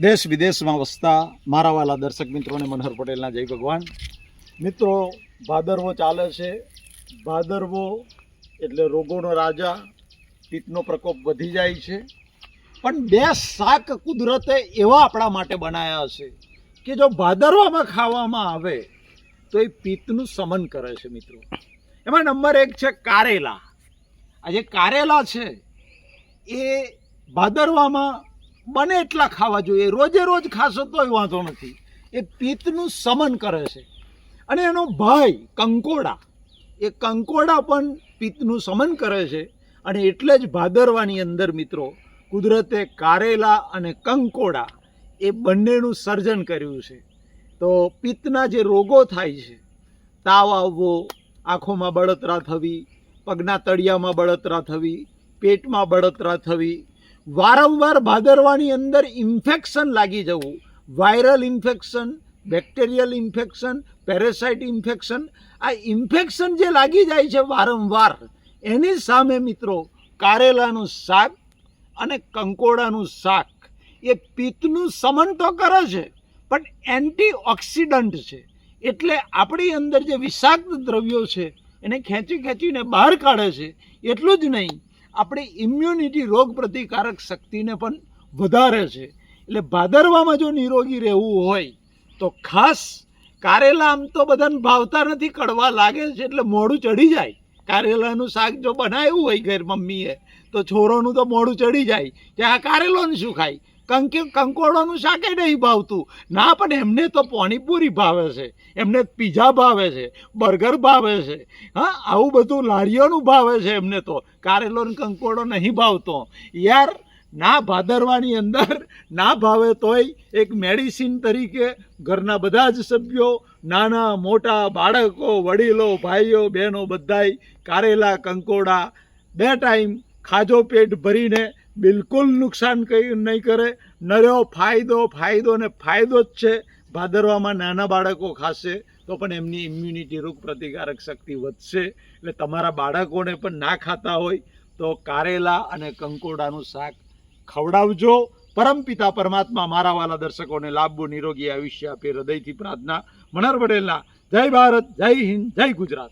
દેશ વિદેશમાં વસતા મારા વાલા દર્શક મિત્રોને મનહર પટેલના જય ભગવાન. મિત્રો, ભાદરવો ચાલે છે. ભાદરવો એટલે રોગોનો રાજા, પિત્તનો પ્રકોપ વધી જાય છે. પણ બે શાક કુદરતે એવા આપણા માટે બનાવ્યા છે કે જો ભાદરવામાં ખાવામાં આવે, તો એ પિત્તનું સમન કરે છે મિત્રો. એમાં નંબર એક છે કારેલા. આ જે કારેલા છે, એ ભાદરવામાં બને એટલા ખાવા જોઈએ. રોજે રોજ ખાશો તોય વાંધો નથી. એ પિત્તનું સમન કરે છે. અને એનો ભાઈ, કંકોડા, એ કંકોડા પણ પિત્તનું સમન કરે છે. અને એટલે જ ભાદરવાની અંદર મિત્રો, કુદરતે કારેલા અને કંકોડા એ બંનેનું સર્જન કર્યું છે. તો પિત્તના જે રોગો થાય છે, તાવ આવવો, આંખોમાં બળતરા થવી, પગના તળિયામાં બળતરા થવી, પેટમાં બળતરા થવી વારંવાર ભાદરવાની અંદર ઇન્ફેક્શન લાગી જવું. Viral infection, bacterial infection, parasite infection, આ ઇન્ફેક્શન જે લાગી જાય છે વારંવાર, એની સામે મિત્રો કારેલાનું શાક અને કંકોડાનું શાક. એ પિત્તનું સમન તો કરે છે, પણ એન્ટી ઓક્સિડન્ટ છે. એટલે આપણી અંદર જે વિષાક્ત દ્રવ્યો છે, એને ખેંચી ખેંચીને બહાર કાઢે છે, એટલું જ નહીં. આપણી ઇમ્યુનિટી રોગ પ્રતિકારક શક્તિને પણ વધારે છે. એટલે ભાદરવામાં જો નિરોગી રહેવું હોય, તો ખાસ કારેલા આમ તો બધાને ભાવતા નથી, કડવા લાગે છે, એટલે મોડું ચડી જાય. કારેલાનું શાક જો બનાવ્યું હોય ઘર મમ્મીએ, તો છોરોનું તો મોડું ચડી જાય. કે આ કારેલોને શું ખાય? કંકે કંકોડોનું શાકે નહીં ભાવતું. ના, પણ એમને તો પાણીપુરી ભાવે છે. એમને પીઝા ભાવે છે, બર્ગર ભાવે છે. હા, આવું બધું લારીઓનું ભાવે છે એમને તો. કારેલો ને કંકોડો નહીં ભાવતો. યાર, ના ભાદરવાની અંદર ના ભાવે તોય એક મેડિસિન તરીકે ઘરના બધા જ સભ્યો, નાના, મોટા, બાળકો, વડીલો, ભાઈઓ, બહેનો બધાય કારેલા, કંકોડા, બે ટાઈમ ખાજો પેટ ભરીને બિલકુલ નુકસાન કંઈ નહીં કરે. નર્યો ફાયદો ફાયદો ને ફાયદો જ છે. ભાદરવામાં નાના બાળકો ખાશે તો પણ એમની ઇમ્યુનિટી રોગ પ્રતિકારક શક્તિ વધશે. એટલે તમારા બાળકોને પણ ના ખાતા હોય તો કારેલા અને કંકોડાનું શાક ખવડાવજો. પરમપિતા પરમાત્મા મારા વાલા દર્શકોને લાંબુ નિરોગી આયુષ્ય આપે હૃદયથી પ્રાર્થના. મનર પટેલના, જય ભારત, જય હિન્દ, જય ગુજરાત.